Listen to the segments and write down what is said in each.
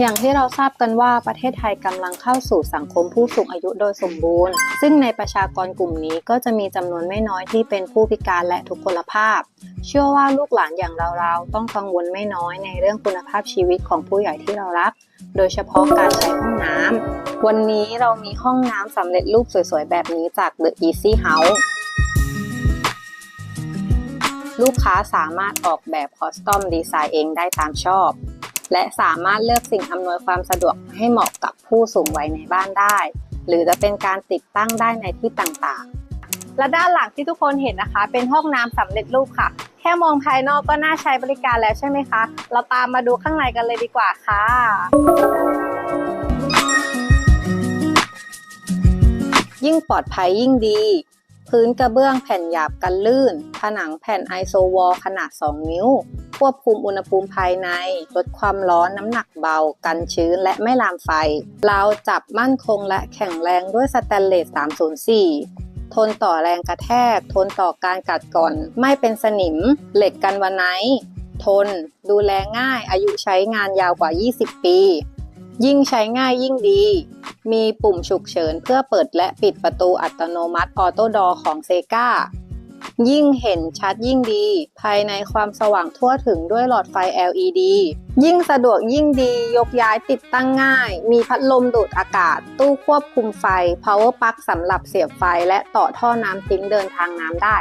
อย่างที่เราทราบกันว่าประเทศไทยกำลังเข้าสู่สังคมผู้สูงอายุโดยสมบูรณ์ ซึ่งในประชากรกลุ่มนี้ก็จะมีจำนวนไม่น้อยที่เป็นผู้พิการและทุกพลภาพ เชื่อว่าลูกหลานอย่างเราๆต้องกังวลไม่น้อยในเรื่องคุณภาพชีวิตของผู้ใหญ่ที่เรารัก โดยเฉพาะการใช้ห้องน้ำวันนี้เรามีห้องน้ำสำเร็จรูปสวยๆ แบบนี้จาก The Easy House ลูกค้าสามารถออกแบบคอสตอมดีไซน์เองได้ตามชอบ และสามารถเลือกสิ่งอำนวยความสะดวกให้เหมาะกับผู้สูงวัยในบ้านได้ หรือจะเป็นการติดตั้งได้ในที่ต่างๆ และด้านหลังที่ทุกคนเห็นนะคะ เป็นห้องน้ำสำเร็จรูปค่ะ แค่มองภายนอกก็น่าใช้บริการแล้วใช่ไหมคะ เราตามมาดูข้างในกันเลยดีกว่าค่ะยิ่งปลอดภัยยิ่งดี พื้นกระเบื้องแผ่นหยาบกันลื่น ผนังแผ่นไอโซวอลขนาด 2 นิ้ว ควบคุมอุณหภูมิภายใน ลดความร้อนน้ำหนักเบา กันชื้นและไม่ลามไฟ เราจับมั่นคงและแข็งแรงด้วยสแตนเลส 304ทนต่อแรงกระแทก ทนต่อการกัดก่อน ไม่เป็นสนิม เหล็กกันวันไนท์ทน ดูแลง่าย อายุใช้งานยาวกว่า 20 ปี ยิ่งใช้ง่ายยิ่งดี มีปุ่มฉุกเฉินเพื่อเปิดและปิดประตูอัตโนมัติออโต้ดอของเซกา ยิ่งเห็นชัดยิ่งดี ภายในความสว่างทั่วถึงด้วยหลอดไฟ LED ยิ่งสะดวกยิ่งดี ยกย้ายติดตั้งง่าย มีพัดลมดูดอากาศ ตู้ควบคุมไฟ power plug สำหรับเสียบไฟ และต่อท่อน้ำทิ้งเดินทางน้ำได้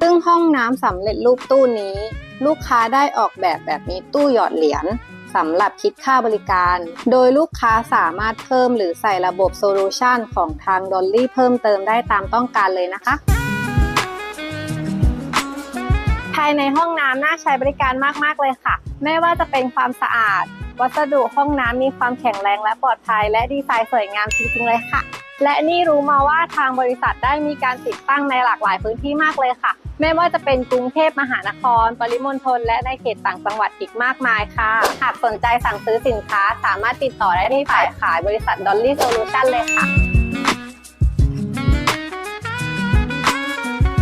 ซึ่งห้องน้ำสำเร็จรูปตู้นี้ ลูกค้าได้ออกแบบแบบมีตู้หยอดเหรียญสำหรับคิดค่าบริการ โดยลูกค้าสามารถเพิ่มหรือใส่ระบบโซลูชันของทางดอลลี่เพิ่มเติมได้ตามต้องการเลยนะคะายในห้องน้ำน่าใช้บริการมาก ๆ เลยค่ะ ไม่ว่าจะเป็นความสะอาด วัสดุห้องน้ำมีความแข็งแรงและปลอดภัย และดีไซน์สวยงามจริง ๆ เลยค่ะ และนี่รู้มาว่าทางบริษัทได้มีการติดตั้งในหลากหลายพื้นที่มากเลยค่ะ ไม่ว่าจะเป็นกรุงเทพมหานคร ปริมณฑลและในเขตต่างจังหวัดอีกมากมายค่ะ หากสนใจสั่งซื้อสินค้าสามารถติดต่อได้ที่ฝ่ายขายบริษัท Dolly Solution เลยค่ะ